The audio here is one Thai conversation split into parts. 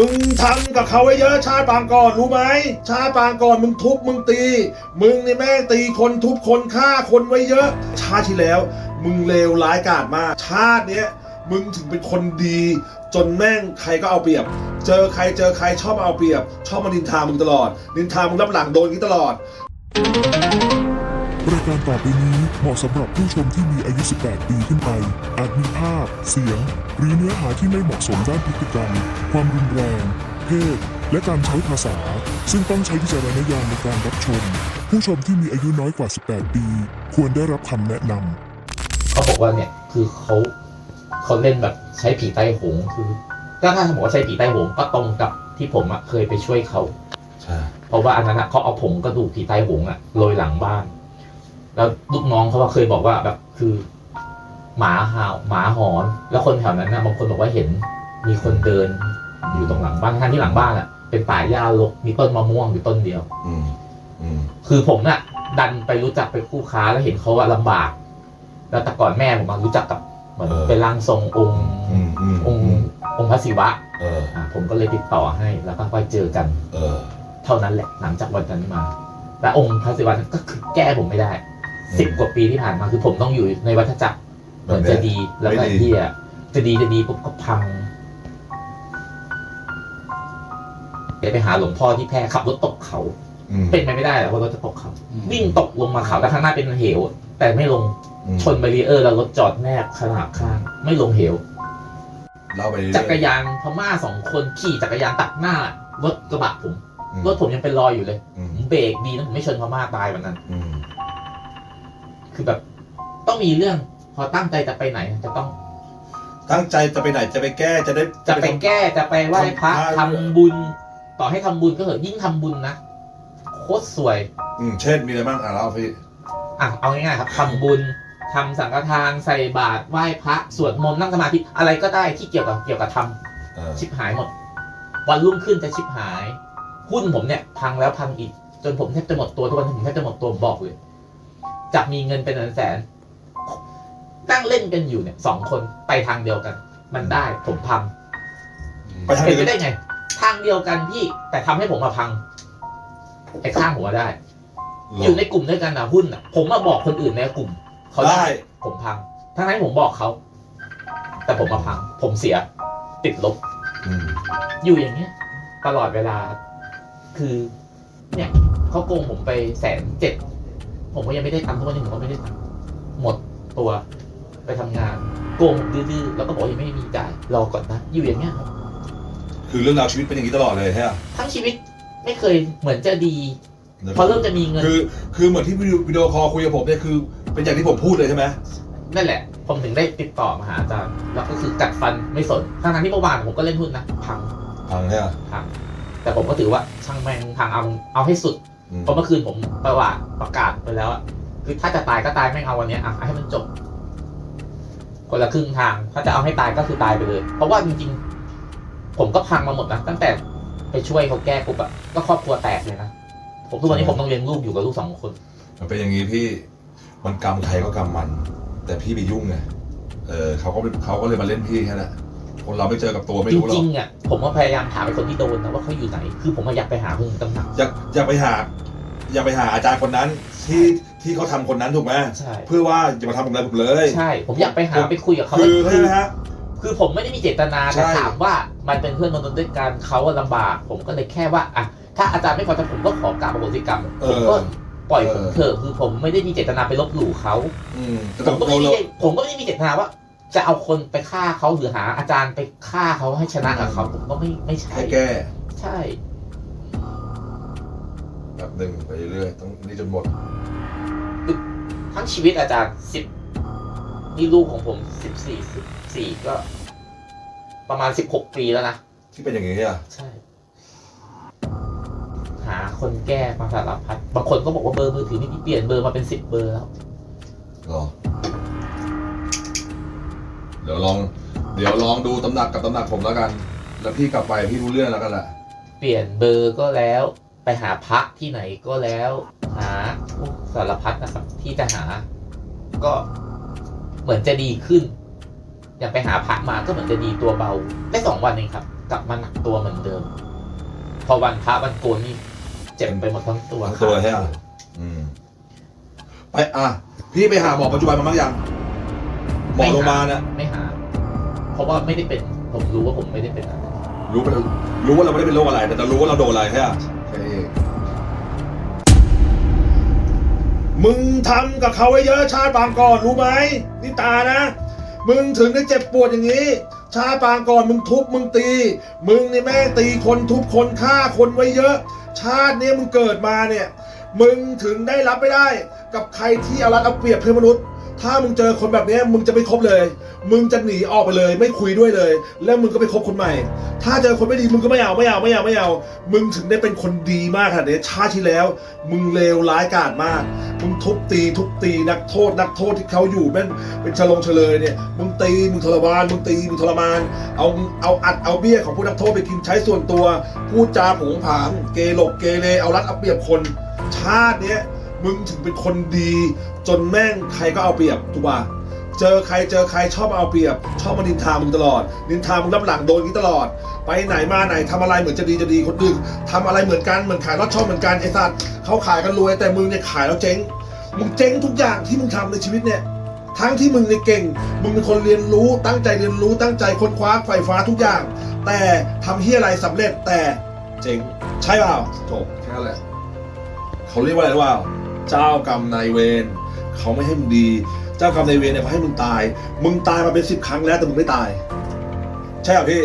มึงทำกับเขาไว้เยอะชาติปางก่อนรู้ไหมชาติปางก่อนมึงทุบมึงตี มึงนี่แม่งตีคนทุบคนฆ่าคนไว้เยอะ ชาติที่แล้ว มึงเลวร้ายกาจมาก ชาติเนี้ยมึงถึงเป็นคนดี จนแม่งใครก็เอาเปรียบ เจอใครเจอใครชอบเอาเปรียบ ชอบมานินทามึงตลอด นินทามึงรับหลังโดนอย่างนี้ตลอด รายการต่อไปนี้เหมาะสำหรับผู้ชมที่มีอายุ 18 ปีขึ้นไป อาจมีภาพ เสียง หรือเนื้อหาที่ไม่เหมาะสมด้านพฤติกรรม ความรุนแรง เพศ และการใช้ภาษา ซึ่งต้องใช้วิจารณญาณในการรับชม ผู้ชมที่มีอายุน้อยกว่า 18 ปี ควรได้รับคำแนะนำ เขาบอกว่าเนี่ยคือเขาเขาเล่นแบบใช้ผีใต้หงคือก็ถ้าสมมติว่าใช้ผีใต้หงก็ตรงกับที่ผมอะเคยไปช่วยเขา ใช่ เพราะว่าอันนั้นอะเขาเอาผงกระดูกผีใต้หงอะโรยหลังบ้าน แล้วลูกน้องเขาว่าเคยบอกว่าแบบคือ หมาเห่าหมาหอน แล้วคนแถวนั้นนะบางคนบอกว่าเห็น มีคนเดิน อยู่ตรงหลังบ้านทั้งที่หลังบ้านอะเป็นป่าหญ้ารกมีต้นมะม่วงอยู่ต้นเดียว อืมอืมคือผมน่ะ ดันไปรู้จักไปคู่ค้าแล้วเห็นเขาว่าลำบาก แล้วแต่ก่อนแม่ผมมารู้จักกับเหมือนเป็นร่างทรงองค์อืมอืมองค์องค์พระศิวะเอออะผมก็เลยติดต่อให้แล้วก็ไปเจอกัน เออ เท่านั้นแหละหลังจากวันนั้นมา และองค์พระศิวะนั้นก็คือแก้ผมไม่ได้ สิบกว่าปีที่ผ่านมาคือผมต้องอยู่ในวัฏจักรเหมือนจะดีแล้วก็ไม่ดีเฮียจะดีจะดีปุ๊บก็พังเดี๋ยวไปหาหลวงพ่อที่แพร่ขับรถตกเขาอืมเป็นไปไม่ได้หรอกว่ารถจะตกเขาวิ่งตกลงมาเขาแต่ข้างหน้าเป็นเหว แต่ไม่ลงอืมชนบารีเออร์แล้วรถจอดแนบขนาบข้าง ไม่ลงเหวเล่าไปเรื่อยๆจักรยานพม่าสองคนขี่จักรยานตัดหน้ารถกระบะผมอืมรถผมยังเป็นรอยอยู่เลยอืมผมเบรกดีนะผมไม่ชนพม่าตายวันนั้นอืม คือแบบต้องมีเรื่อง พอตั้งใจจะไปไหนจะต้อง ตั้งใจจะไปไหนจะไปแก้จะได้จะไปทำแก้จะไปไหว้พระทำทำบุญ ต่อให้ทำบุญก็เถอะยิ่งทำบุญนะโคตรสวย อืมเช่นมีอะไรบ้างอะเล่าพี่อะเอาง่ายๆครับทำบุญทำสังฆทานใส่บาตรไหว้พระสวดมนต์นั่งสมาธิอะไรก็ได้ที่เกี่ยวกับเกี่ยวกับทำ เออชิบหายหมด วันรุ่งขึ้นจะชิบหาย หุ้นผมเนี่ย พังแล้วพังอีก จนผมแทบจะหมดตัวทุกวันนี้ผมแทบจะหมดตัวบอกเลย จากมีเงินเป็นแสนๆนั่งเล่นกันอยู่เนี่ยสองคนไปทางเดียวกัน มันได้ผมพังไปทางเป็นไปไหนได้ไง ทางเดียวกันพี่แต่ทำให้ผมมาพังไอ้ข้างผมมาได้ อยู่ในกลุ่มด้วยกันนะหุ้นอะ ผมมาบอกคนอื่นในกลุ่มเขาได้ได้ผมพัง ทั้งนั้นผมบอกเขาแต่ผมมาพัง ผมเสีย ติดลบอืมอยู่อย่างเงี้ย ตลอดเวลา คือ เนี่ยเขาโกงผมไปแสนเจ็ด ผมก็ยังไม่ได้ตังค์ทุกวันนี้ผมก็ไม่ได้ตังค์หมดตัวไปทำงานโกงดื้อๆแล้วก็บอกยังไม่มีจ่ายรอก่อนนะอยู่อย่างเงี้ยครับคือเรื่องราวชีวิตเป็นอย่างนี้ตลอดเลยใช่ไหมทั้งชีวิตไม่เคยเหมือนจะดีพอเริ่มจะมีเงินคือ คือเหมือนที่วิดีโอวิดีโอคอลคุยกับผมเนี่ยคือ เป็นอย่างที่ผมพูดเลยใช่ไหมนั่นแหละ ผมถึงได้ติดต่อมาหาอาจารย์แล้วก็คือกัดฟันไม่สนทั้งนั้นที่เมื่อวานผมก็เล่นหุ้นนะพังพังเนี่ยพังแต่ผมก็ถือว่าช่างแม่งพังเอาเอาให้สุดอืม เพราะเมื่อคืนผมประวัติประกาศไปแล้วอะคือถ้าจะตายก็ตายแม่งเอาวันเนี้ยอะให้มันจบ คนละครึ่งทาง ถ้าจะเอาให้ตายก็คือตายไปเลย เพราะว่าจริงๆ ผมก็พังมาหมดนะตั้งแต่ไปช่วยเขาแก้ปุ๊บอะก็ครอบครัวแตกเลยนะผมทุกวันนี้ผมต้องเลี้ยงลูกอยู่กับลูกสองคน มันเป็นอย่างนี้พี่มันกรรมใครก็กรรมมัน แต่พี่ไปยุ่งไงเออเขาก็เขาก็เลยมาเล่นพี่แค่นั้น คนเราไม่เจอกับตัวไม่จรู้หรอริกงๆอะผมก็พยายามถามไอ้คนที่โดนนะว่าเขาอยู่ไหน คือผมอะอยากไปหาเพิ่งตำหนักอยากอยากไปหา อยากไปหาอาจารย์คนนั้นที่ที่เขาทำคนนั้นถูกไหมใช่ เพื่อว่าอย่ามาทำผมเลยผมเลย ใช่ ผมอยากไปหาไปคุยกับเขาคือคืใช่ไหมฮะ คือผมไม่ได้มีเจตนาใช่แต่ถามว่ามันเป็นเพื่อนมนุษย์ด้วยกันเขาอะลำบาก ผมก็เลยแค่ว่าอะถ้าอาจารย์ไม่พอใจผมก็ขอกราบอโหสิกรรมเอผมอ ก็ปล่อยผมเออ เถอะคือผมไม่ได้มีเจตนาไปลบหลู่เขาอืมแต่ผมก็เราไม่เราได้ผมก็ไม่ได้มีเจตนาว่า จะเอาคนไปฆ่าเขาหรือหาอาจารย์ไปฆ่าเขาให้ชนะกับเขาผมก็ไม่ไม่ใช่แค่แก้ใช่ แบบหนึ่งไปเรื่อยๆต้องนี่จนหมด ทั้งชีวิตอาจารย์สิบนี่ลูกของผมสิบสี่สิบสี่ก็ ประมาณสิบหกปีแล้วนะ ที่เป็นอย่างนี้อะใช่ หาคนแก้มาสารพัดบางคนก็บอกว่าเบอร์มือถือนี่เปลี่ยนเบอร์มาเป็นสิบเบอร์แล้วหรอเดี๋ยวลอง เดี๋ยวลองดูตำหนักกับตำหนักผมแล้วกัน แล้วพี่กลับไปพี่รู้เรื่องแล้วกันแหละเปลี่ยนเบอร์ก็แล้ว ไปหาพระที่ไหนก็แล้ว หาสารพัดนะครับ ที่จะหา ก็เหมือนจะดีขึ้น อย่างไปหาพระมาก็เหมือนจะดีตัวเบาได้สองวันเองครับ กลับมาหนักตัวเหมือนเดิม พอวันพระวันโกนนี่เจ็บไปหมดทั้งตัวทั้งตัวใช่ไหมอืมไปอะพี่ไปหาหมอปัจจุบันมาบ้างยังหมอโรงพยาบาลเนี่ยไม่หา เพราะว่าไม่ได้เป็น ผมรู้ว่าผมไม่ได้เป็นอะไรรู้ว่ารู้ว่าเราไม่ได้เป็นโรคอะไร แต่เรารู้ว่าเราโดนอะไรแค่แค่นี้เองมึงทำกับเขาไว้เยอะชาติปางก่อนรู้ไหมนี่ตานะ มึงถึงได้เจ็บปวดอย่างนี้ ชาติปางก่อนมึงทุบมึงตี มึงนี่แม่งตีคนทุบคนฆ่าคนไว้เยอะ ชาติเนี้ยมึงเกิดมาเนี่ย มึงถึงได้รับไม่ได้ กับใครที่เอารัดเอาเปรียบเพื่อนมนุษย์ ถ้ามึงเจอคนแบบนี้มึงจะไม่คบเลย มึงจะหนีออกไปเลย ไม่คุยด้วยเลย แล้วมึงก็ไปคบคนใหม่ ถ้าเจอคนไม่ดีมึงก็ไม่เอาไม่เอาไม่เอาไม่เอา มึงถึงได้เป็นคนดีมากขนาดนี้ชาติที่แล้ว มึงเลวร้ายกาจมาก มึงทุบตี ทุบตีนักโทษ นักโทษที่เขาอยู่แม่งเป็นชะลงเฉลยเนี่ย มึงตีมึงทรมานมึงตีมึงทรมาน เอาเอาอัดเอาเบี้ยของผู้นักโทษไปกินใช้ส่วนตัวพูดจาผงผางเกหลกเกเรเอารัดเอาเปรียบคน ชาติเนี้ย มึงถึงเป็นคนดี จนแม่งใครก็เอาเปรียบถูกป่ะเจอใครเจอใครชอบเอาเปรียบ ชอบมานินทามึงตลอด นินทามึงรับหลังโดนอย่างนี้ตลอด ไปไหนมาไหนทำอะไรเหมือนจะดีจะดีคนอื่นทำอะไรเหมือนกันเหมือนขายรถชอบเหมือนกันไอ้สัตว์เขาขายกันรวยแต่มึงเนี่ยขายแล้วเจ๊งมึงเจ๊งทุกอย่างที่มึงทำในชีวิตเนี่ยทั้งที่มึงเนี่ยเก่ง มึงเป็นคนเรียนรู้ ตั้งใจเรียนรู้ ตั้งใจค้นคว้าไฟฟ้าทุกอย่าง แต่ทำที่อะไรสำเร็จแต่เจ๊งใช่เปล่าจบแค่นั้นแหละเขาเรียกว่าอะไรรู้เปล่า เจ้ากรรมนายเวรเขาไม่ให้มึงดี เจ้ากรรมนายเวรเนี่ยเขาให้มึงตาย มึงตายมาเป็นสิบครั้งแล้วแต่มึงไม่ตาย ใช่เหรอพี่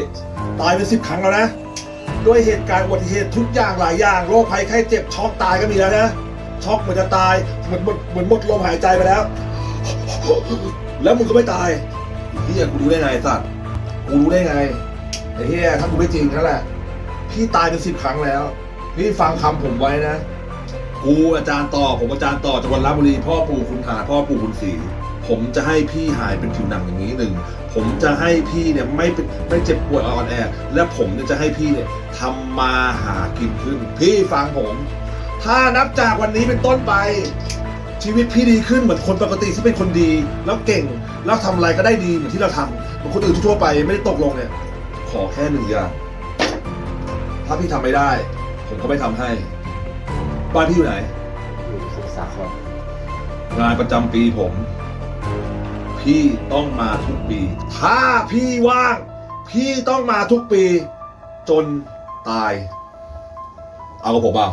ตายเป็นสิบครั้งแล้วนะ ด้วยเหตุการณ์อุบัติเหตุทุกอย่างหลายอย่างโรคภัยไข้เจ็บช็อกตายก็มีแล้วนะ ช็อกเหมือนจะตายเหมือนหมดเหมือนหมดลมหายใจไปแล้ว แล้วมึงก็ไม่ตายเฮียกูรู้ได้ไงสัตว์กูรู้ได้ไงไอ้เฮียถ้ากูไม่จริงนั่นแหละพี่ตายเป็นสิบครั้งแล้วพี่ฟังคำผมไว้นะ กูอาจารย์ต่อ ผมอาจารย์ต่อจังหวัดราชบุรีพ่อปู่คุณหาพ่อปู่คุณศรีผมจะให้พี่หายเป็นผิวหนังอย่างนี้หนึ่ง ผมจะให้พี่เนี่ยไม่เป็นไม่เจ็บปวดอ่อนแอ และผมเนี่ยจะให้พี่เนี่ยทำมาหากินขึ้น พี่ฟังผม ถ้านับจากวันนี้เป็นต้นไป ชีวิตพี่ดีขึ้นเหมือนคนปกติที่เป็นคนดี แล้วเก่งแล้วทำอะไรก็ได้ดีเหมือนที่เราทำเหมือนคนอื่นทั่วไปไม่ได้ตกลงเนี่ย ขอแค่หนึ่งอย่าง ถ้าพี่ทำไม่ได้ ผมก็ไม่ทำให้ บ้านพี่อยู่ไหนอยู่สมุทรสาครงานประจำปีผม พี่ต้องมาทุกปี ถ้าพี่ว่าง พี่ต้องมาทุกปี จนตาย เอากับผมเปล่า